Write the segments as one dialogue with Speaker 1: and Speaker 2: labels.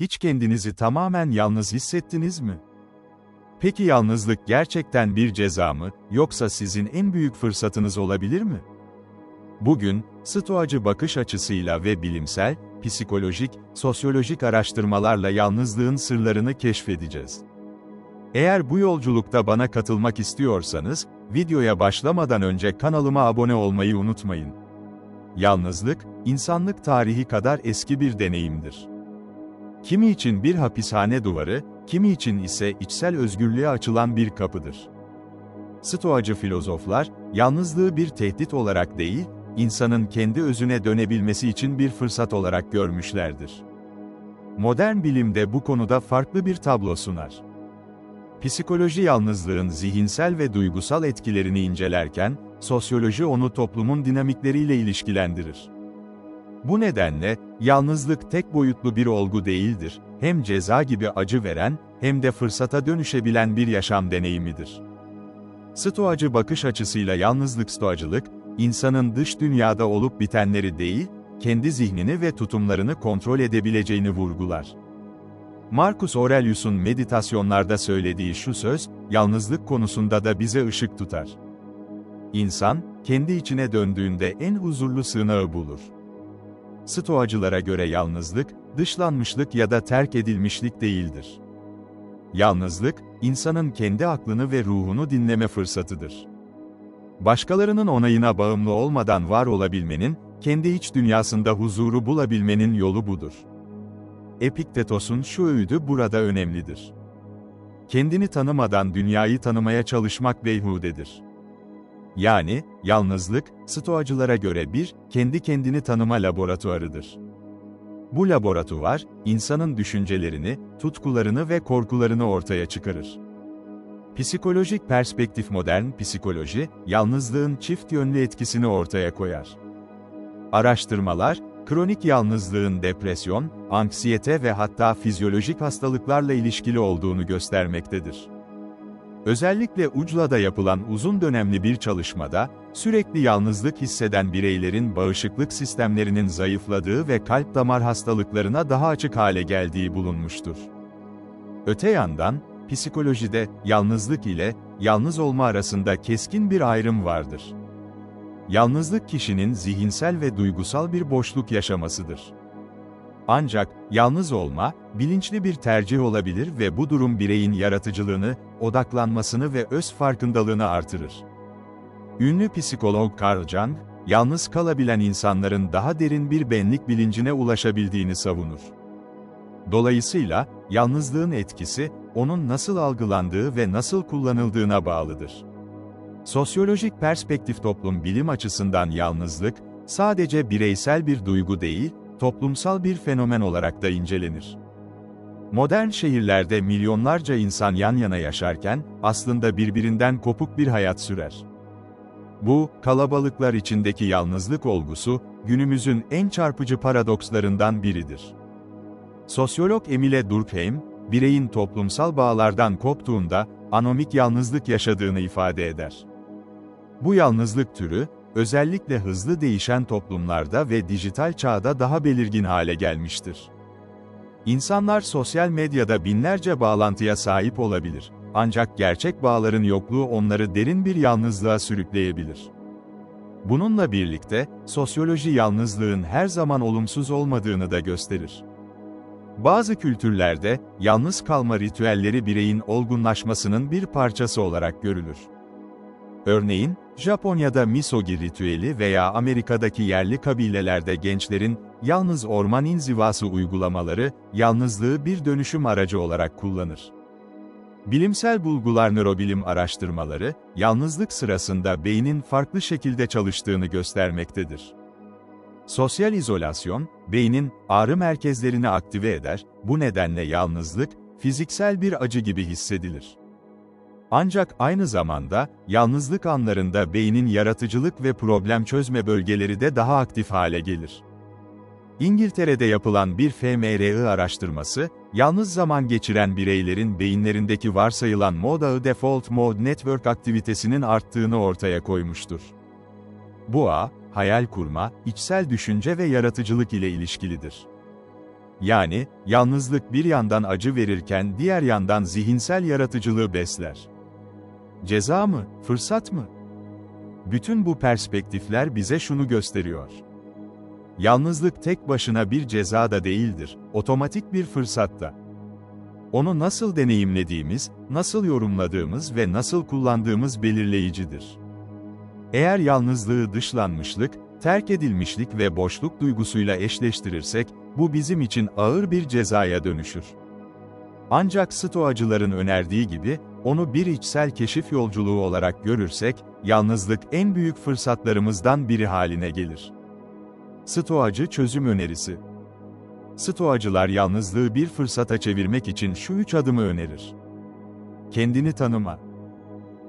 Speaker 1: Hiç kendinizi tamamen yalnız hissettiniz mi? Peki yalnızlık gerçekten bir ceza mı, yoksa sizin en büyük fırsatınız olabilir mi? Bugün, stoacı bakış açısıyla ve bilimsel, psikolojik, sosyolojik araştırmalarla yalnızlığın sırlarını keşfedeceğiz. Eğer bu yolculukta bana katılmak istiyorsanız, videoya başlamadan önce kanalıma abone olmayı unutmayın. Yalnızlık, insanlık tarihi kadar eski bir deneyimdir. Kimi için bir hapishane duvarı, kimi için ise içsel özgürlüğe açılan bir kapıdır. Stoacı filozoflar, yalnızlığı bir tehdit olarak değil, insanın kendi özüne dönebilmesi için bir fırsat olarak görmüşlerdir. Modern bilim de bu konuda farklı bir tablo sunar. Psikoloji yalnızlığın zihinsel ve duygusal etkilerini incelerken, sosyoloji onu toplumun dinamikleriyle ilişkilendirir. Bu nedenle, yalnızlık tek boyutlu bir olgu değildir, hem ceza gibi acı veren, hem de fırsata dönüşebilen bir yaşam deneyimidir. Stoacı bakış açısıyla yalnızlık stoacılık, insanın dış dünyada olup bitenleri değil, kendi zihnini ve tutumlarını kontrol edebileceğini vurgular. Marcus Aurelius'un meditasyonlarda söylediği şu söz, yalnızlık konusunda da bize ışık tutar. İnsan, kendi içine döndüğünde en huzurlu sığınağı bulur. Stoacılara göre yalnızlık, dışlanmışlık ya da terk edilmişlik değildir. Yalnızlık, insanın kendi aklını ve ruhunu dinleme fırsatıdır. Başkalarının onayına bağımlı olmadan var olabilmenin, kendi iç dünyasında huzuru bulabilmenin yolu budur. Epiktetos'un şu öğüdü burada önemlidir. Kendini tanımadan dünyayı tanımaya çalışmak beyhudedir. Yani, yalnızlık, stoacılara göre bir, kendi kendini tanıma laboratuvarıdır. Bu laboratuvar, insanın düşüncelerini, tutkularını ve korkularını ortaya çıkarır. Psikolojik perspektif modern psikoloji, yalnızlığın çift yönlü etkisini ortaya koyar. Araştırmalar, kronik yalnızlığın depresyon, anksiyete ve hatta fizyolojik hastalıklarla ilişkili olduğunu göstermektedir. Özellikle Ucla'da yapılan uzun dönemli bir çalışmada, sürekli yalnızlık hisseden bireylerin bağışıklık sistemlerinin zayıfladığı ve kalp damar hastalıklarına daha açık hale geldiği bulunmuştur. Öte yandan, psikolojide yalnızlık ile yalnız olma arasında keskin bir ayrım vardır. Yalnızlık kişinin zihinsel ve duygusal bir boşluk yaşamasıdır. Ancak, yalnız olma, bilinçli bir tercih olabilir ve bu durum bireyin yaratıcılığını, odaklanmasını ve öz farkındalığını artırır. Ünlü psikolog Carl Jung, yalnız kalabilen insanların daha derin bir benlik bilincine ulaşabildiğini savunur. Dolayısıyla, yalnızlığın etkisi, onun nasıl algılandığı ve nasıl kullanıldığına bağlıdır. Sosyolojik perspektif toplum bilim açısından yalnızlık, sadece bireysel bir duygu değil, toplumsal bir fenomen olarak da incelenir. Modern şehirlerde milyonlarca insan yan yana yaşarken, aslında birbirinden kopuk bir hayat sürer. Bu, kalabalıklar içindeki yalnızlık olgusu, günümüzün en çarpıcı paradokslarından biridir. Sosyolog Emile Durkheim, bireyin toplumsal bağlardan koptuğunda, anomik yalnızlık yaşadığını ifade eder. Bu yalnızlık türü, özellikle hızlı değişen toplumlarda ve dijital çağda daha belirgin hale gelmiştir. İnsanlar sosyal medyada binlerce bağlantıya sahip olabilir. Ancak gerçek bağların yokluğu onları derin bir yalnızlığa sürükleyebilir. Bununla birlikte, sosyoloji yalnızlığın her zaman olumsuz olmadığını da gösterir. Bazı kültürlerde, yalnız kalma ritüelleri bireyin olgunlaşmasının bir parçası olarak görülür. Örneğin, Japonya'da misogi ritüeli veya Amerika'daki yerli kabilelerde gençlerin, yalnız orman inzivası uygulamaları, yalnızlığı bir dönüşüm aracı olarak kullanır. Bilimsel bulgular nörobilim araştırmaları, yalnızlık sırasında beynin farklı şekilde çalıştığını göstermektedir. Sosyal izolasyon, beynin ağrı merkezlerini aktive eder, bu nedenle yalnızlık, fiziksel bir acı gibi hissedilir. Ancak aynı zamanda, yalnızlık anlarında beynin yaratıcılık ve problem çözme bölgeleri de daha aktif hale gelir. İngiltere'de yapılan bir fMRI araştırması, yalnız zaman geçiren bireylerin beyinlerindeki varsayılan mod ağı default mode network aktivitesinin arttığını ortaya koymuştur. Bu ağ, hayal kurma, içsel düşünce ve yaratıcılık ile ilişkilidir. Yani, yalnızlık bir yandan acı verirken diğer yandan zihinsel yaratıcılığı besler. Ceza mı, fırsat mı? Bütün bu perspektifler bize şunu gösteriyor. Yalnızlık tek başına bir ceza da değildir, otomatik bir fırsatta. Onu nasıl deneyimlediğimiz, nasıl yorumladığımız ve nasıl kullandığımız belirleyicidir. Eğer yalnızlığı dışlanmışlık, terk edilmişlik ve boşluk duygusuyla eşleştirirsek, bu bizim için ağır bir cezaya dönüşür. Ancak stoacıların önerdiği gibi, onu bir içsel keşif yolculuğu olarak görürsek, yalnızlık en büyük fırsatlarımızdan biri haline gelir. Stoacı çözüm önerisi Stoacılar yalnızlığı bir fırsata çevirmek için şu üç adımı önerir. Kendini tanıma.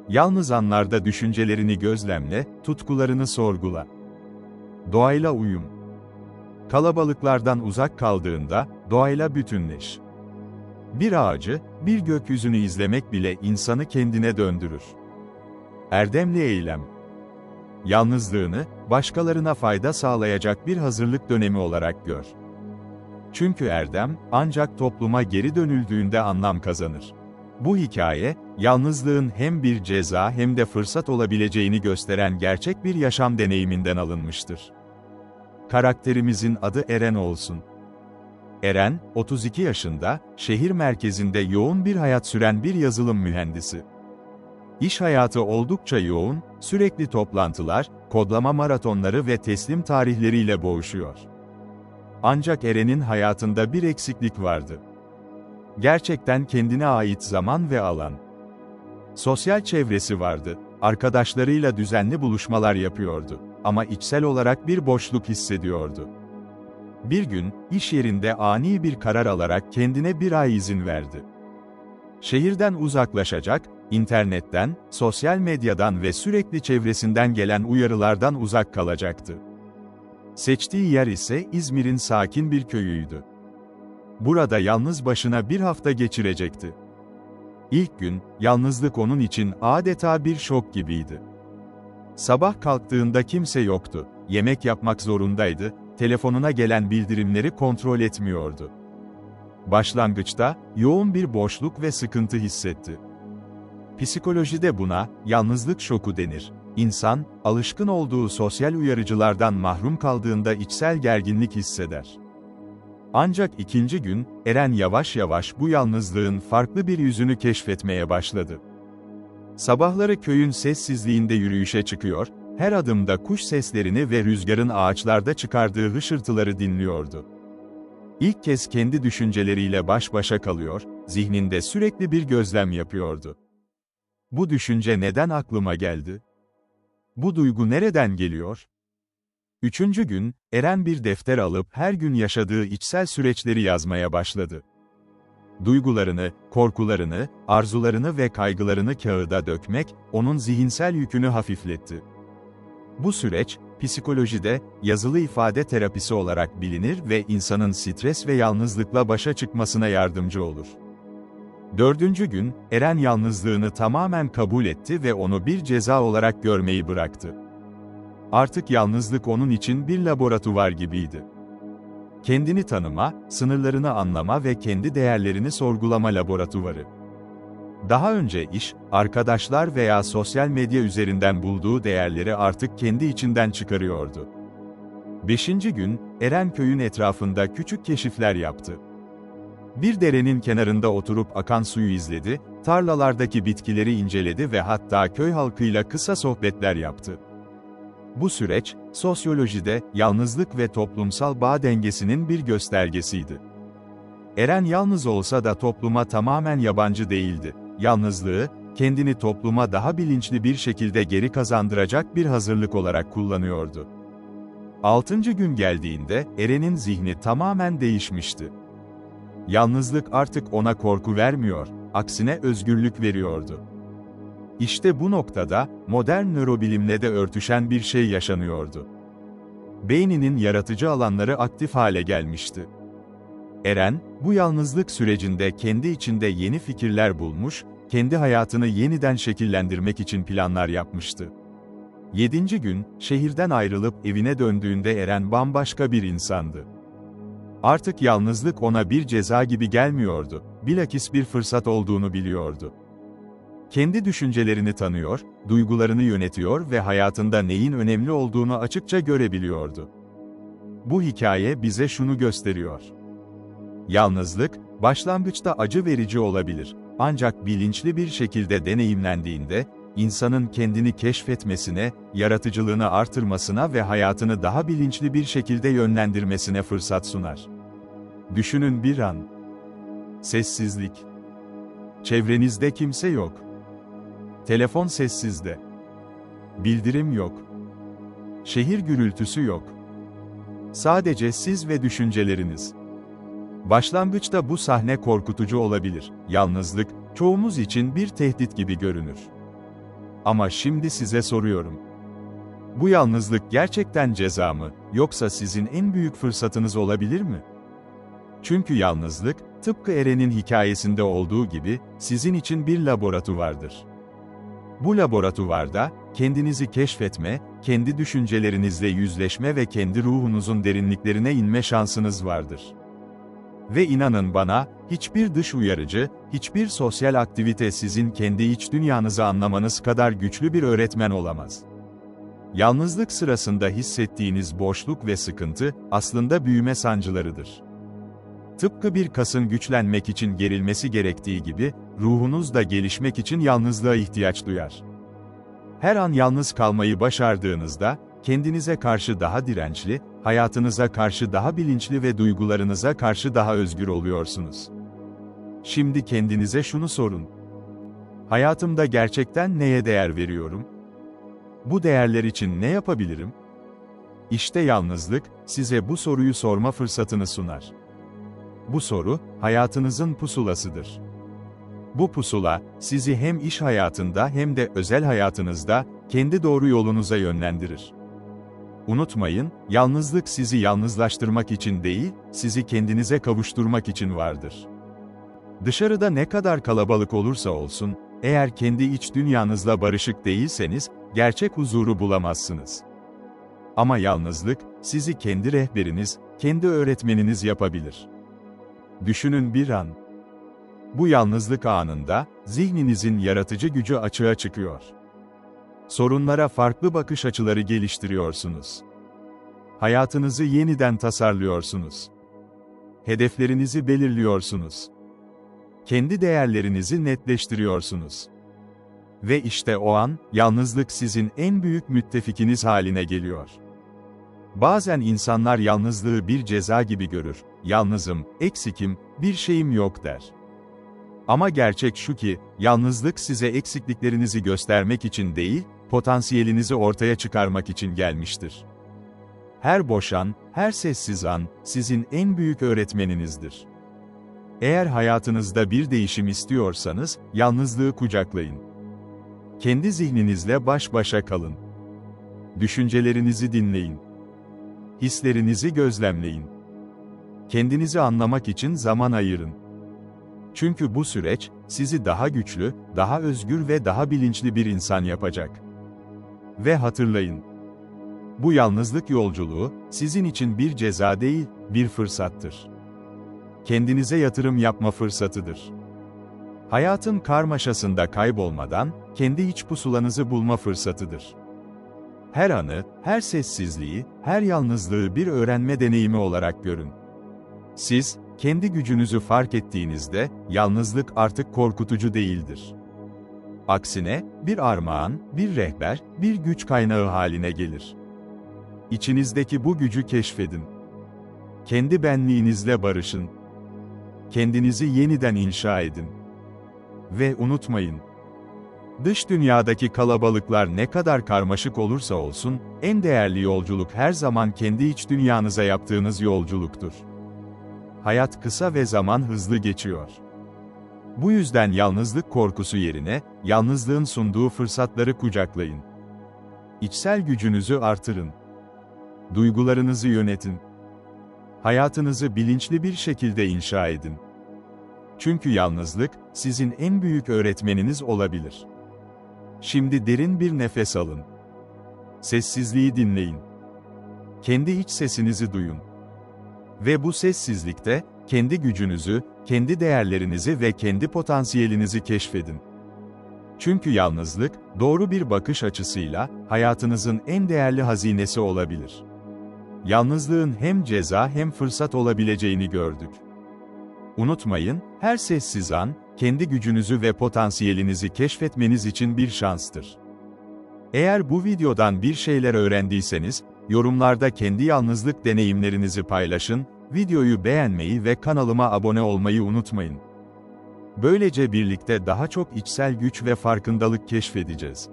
Speaker 1: Yalnız anlarda düşüncelerini gözlemle, tutkularını sorgula. Doğayla uyum. Kalabalıklardan uzak kaldığında, doğayla bütünleş. Bir ağacı, bir gökyüzünü izlemek bile insanı kendine döndürür. Erdemli eylem. Yalnızlığını, başkalarına fayda sağlayacak bir hazırlık dönemi olarak gör. Çünkü erdem, ancak topluma geri dönüldüğünde anlam kazanır. Bu hikaye, yalnızlığın hem bir ceza hem de fırsat olabileceğini gösteren gerçek bir yaşam deneyiminden alınmıştır. Karakterimizin adı Eren olsun. Eren, 32 yaşında, şehir merkezinde yoğun bir hayat süren bir yazılım mühendisi. İş hayatı oldukça yoğun, sürekli toplantılar, kodlama maratonları ve teslim tarihleriyle boğuşuyor. Ancak Eren'in hayatında bir eksiklik vardı. Gerçekten kendine ait zaman ve alan. Sosyal çevresi vardı, arkadaşlarıyla düzenli buluşmalar yapıyordu ama içsel olarak bir boşluk hissediyordu. Bir gün, iş yerinde ani bir karar alarak kendine bir ay izin verdi. Şehirden uzaklaşacak, internetten, sosyal medyadan ve sürekli çevresinden gelen uyarılardan uzak kalacaktı. Seçtiği yer ise İzmir'in sakin bir köyüydü. Burada yalnız başına bir hafta geçirecekti. İlk gün, yalnızlık onun için adeta bir şok gibiydi. Sabah kalktığında kimse yoktu, yemek yapmak zorundaydı, telefonuna gelen bildirimleri kontrol etmiyordu. Başlangıçta, yoğun bir boşluk ve sıkıntı hissetti. Psikolojide buna, yalnızlık şoku denir. İnsan, alışkın olduğu sosyal uyarıcılardan mahrum kaldığında içsel gerginlik hisseder. Ancak ikinci gün, Eren yavaş yavaş bu yalnızlığın farklı bir yüzünü keşfetmeye başladı. Sabahları köyün sessizliğinde yürüyüşe çıkıyor, her adımda kuş seslerini ve rüzgarın ağaçlarda çıkardığı hışırtıları dinliyordu. İlk kez kendi düşünceleriyle baş başa kalıyor, zihninde sürekli bir gözlem yapıyordu. Bu düşünce neden aklıma geldi? Bu duygu nereden geliyor? Üçüncü gün, Eren bir defter alıp her gün yaşadığı içsel süreçleri yazmaya başladı. Duygularını, korkularını, arzularını ve kaygılarını kağıda dökmek, onun zihinsel yükünü hafifletti. Bu süreç, psikolojide, yazılı ifade terapisi olarak bilinir ve insanın stres ve yalnızlıkla başa çıkmasına yardımcı olur. Dördüncü gün, Eren yalnızlığını tamamen kabul etti ve onu bir ceza olarak görmeyi bıraktı. Artık yalnızlık onun için bir laboratuvar gibiydi. Kendini tanıma, sınırlarını anlama ve kendi değerlerini sorgulama laboratuvarı. Daha önce iş, arkadaşlar veya sosyal medya üzerinden bulduğu değerleri artık kendi içinden çıkarıyordu. Beşinci gün, Eren köyün etrafında küçük keşifler yaptı. Bir derenin kenarında oturup akan suyu izledi, tarlalardaki bitkileri inceledi ve hatta köy halkıyla kısa sohbetler yaptı. Bu süreç, sosyolojide, yalnızlık ve toplumsal bağ dengesinin bir göstergesiydi. Eren yalnız olsa da topluma tamamen yabancı değildi. Yalnızlığı, kendini topluma daha bilinçli bir şekilde geri kazandıracak bir hazırlık olarak kullanıyordu. Altıncı gün geldiğinde, Eren'in zihni tamamen değişmişti. Yalnızlık artık ona korku vermiyor, aksine özgürlük veriyordu. İşte bu noktada, modern nörobilimle de örtüşen bir şey yaşanıyordu. Beyninin yaratıcı alanları aktif hale gelmişti. Eren, bu yalnızlık sürecinde kendi içinde yeni fikirler bulmuş, kendi hayatını yeniden şekillendirmek için planlar yapmıştı. Yedinci gün, şehirden ayrılıp evine döndüğünde Eren bambaşka bir insandı. Artık yalnızlık ona bir ceza gibi gelmiyordu, bilakis bir fırsat olduğunu biliyordu. Kendi düşüncelerini tanıyor, duygularını yönetiyor ve hayatında neyin önemli olduğunu açıkça görebiliyordu. Bu hikaye bize şunu gösteriyor. Yalnızlık, başlangıçta acı verici olabilir, ancak bilinçli bir şekilde deneyimlendiğinde, insanın kendini keşfetmesine, yaratıcılığını artırmasına ve hayatını daha bilinçli bir şekilde yönlendirmesine fırsat sunar. Düşünün bir an. Sessizlik. Çevrenizde kimse yok. Telefon sessizde. Bildirim yok. Şehir gürültüsü yok. Sadece siz ve düşünceleriniz. Başlangıçta bu sahne korkutucu olabilir. Yalnızlık, çoğumuz için bir tehdit gibi görünür. Ama şimdi size soruyorum. Bu yalnızlık gerçekten ceza mı, yoksa sizin en büyük fırsatınız olabilir mi? Çünkü yalnızlık, tıpkı Eren'in hikayesinde olduğu gibi, sizin için bir laboratuvardır. Bu laboratuvarda, kendinizi keşfetme, kendi düşüncelerinizle yüzleşme ve kendi ruhunuzun derinliklerine inme şansınız vardır. Ve inanın bana, hiçbir dış uyarıcı, hiçbir sosyal aktivite sizin kendi iç dünyanızı anlamanız kadar güçlü bir öğretmen olamaz. Yalnızlık sırasında hissettiğiniz boşluk ve sıkıntı, aslında büyüme sancılarıdır. Tıpkı bir kasın güçlenmek için gerilmesi gerektiği gibi, ruhunuz da gelişmek için yalnızlığa ihtiyaç duyar. Her an yalnız kalmayı başardığınızda, kendinize karşı daha dirençli, hayatınıza karşı daha bilinçli ve duygularınıza karşı daha özgür oluyorsunuz. Şimdi kendinize şunu sorun. Hayatımda gerçekten neye değer veriyorum? Bu değerler için ne yapabilirim? İşte yalnızlık, size bu soruyu sorma fırsatını sunar. Bu soru, hayatınızın pusulasıdır. Bu pusula, sizi hem iş hayatında hem de özel hayatınızda, kendi doğru yolunuza yönlendirir. Unutmayın, yalnızlık sizi yalnızlaştırmak için değil, sizi kendinize kavuşturmak için vardır. Dışarıda ne kadar kalabalık olursa olsun, eğer kendi iç dünyanızla barışık değilseniz, gerçek huzuru bulamazsınız. Ama yalnızlık, sizi kendi rehberiniz, kendi öğretmeniniz yapabilir. Düşünün bir an. Bu yalnızlık anında, zihninizin yaratıcı gücü açığa çıkıyor. Sorunlara farklı bakış açıları geliştiriyorsunuz. Hayatınızı yeniden tasarlıyorsunuz. Hedeflerinizi belirliyorsunuz. Kendi değerlerinizi netleştiriyorsunuz. Ve işte o an, yalnızlık sizin en büyük müttefikiniz haline geliyor. Bazen insanlar yalnızlığı bir ceza gibi görür. Yalnızım, eksikim, bir şeyim yok der. Ama gerçek şu ki, yalnızlık size eksikliklerinizi göstermek için değil, potansiyelinizi ortaya çıkarmak için gelmiştir. Her boşan, her sessiz an, sizin en büyük öğretmeninizdir. Eğer hayatınızda bir değişim istiyorsanız, yalnızlığı kucaklayın. Kendi zihninizle baş başa kalın. Düşüncelerinizi dinleyin. Hislerinizi gözlemleyin. Kendinizi anlamak için zaman ayırın. Çünkü bu süreç, sizi daha güçlü, daha özgür ve daha bilinçli bir insan yapacak. Ve hatırlayın. Bu yalnızlık yolculuğu, sizin için bir ceza değil, bir fırsattır. Kendinize yatırım yapma fırsatıdır. Hayatın karmaşasında kaybolmadan, kendi iç pusulanızı bulma fırsatıdır. Her anı, her sessizliği, her yalnızlığı bir öğrenme deneyimi olarak görün. Siz, kendi gücünüzü fark ettiğinizde, yalnızlık artık korkutucu değildir. Aksine, bir armağan, bir rehber, bir güç kaynağı haline gelir. İçinizdeki bu gücü keşfedin. Kendi benliğinizle barışın. Kendinizi yeniden inşa edin. Ve unutmayın, Dış dünyadaki kalabalıklar ne kadar karmaşık olursa olsun, en değerli yolculuk her zaman kendi iç dünyanıza yaptığınız yolculuktur. Hayat kısa ve zaman hızlı geçiyor. Bu yüzden yalnızlık korkusu yerine, yalnızlığın sunduğu fırsatları kucaklayın. İçsel gücünüzü artırın. Duygularınızı yönetin. Hayatınızı bilinçli bir şekilde inşa edin. Çünkü yalnızlık, sizin en büyük öğretmeniniz olabilir. Şimdi derin bir nefes alın. Sessizliği dinleyin. Kendi iç sesinizi duyun. Ve bu sessizlikte, kendi gücünüzü, kendi değerlerinizi ve kendi potansiyelinizi keşfedin. Çünkü yalnızlık, doğru bir bakış açısıyla, hayatınızın en değerli hazinesi olabilir. Yalnızlığın hem ceza hem fırsat olabileceğini gördük. Unutmayın, her sessiz an, kendi gücünüzü ve potansiyelinizi keşfetmeniz için bir şanstır. Eğer bu videodan bir şeyler öğrendiyseniz, yorumlarda kendi yalnızlık deneyimlerinizi paylaşın, videoyu beğenmeyi ve kanalıma abone olmayı unutmayın. Böylece birlikte daha çok içsel güç ve farkındalık keşfedeceğiz.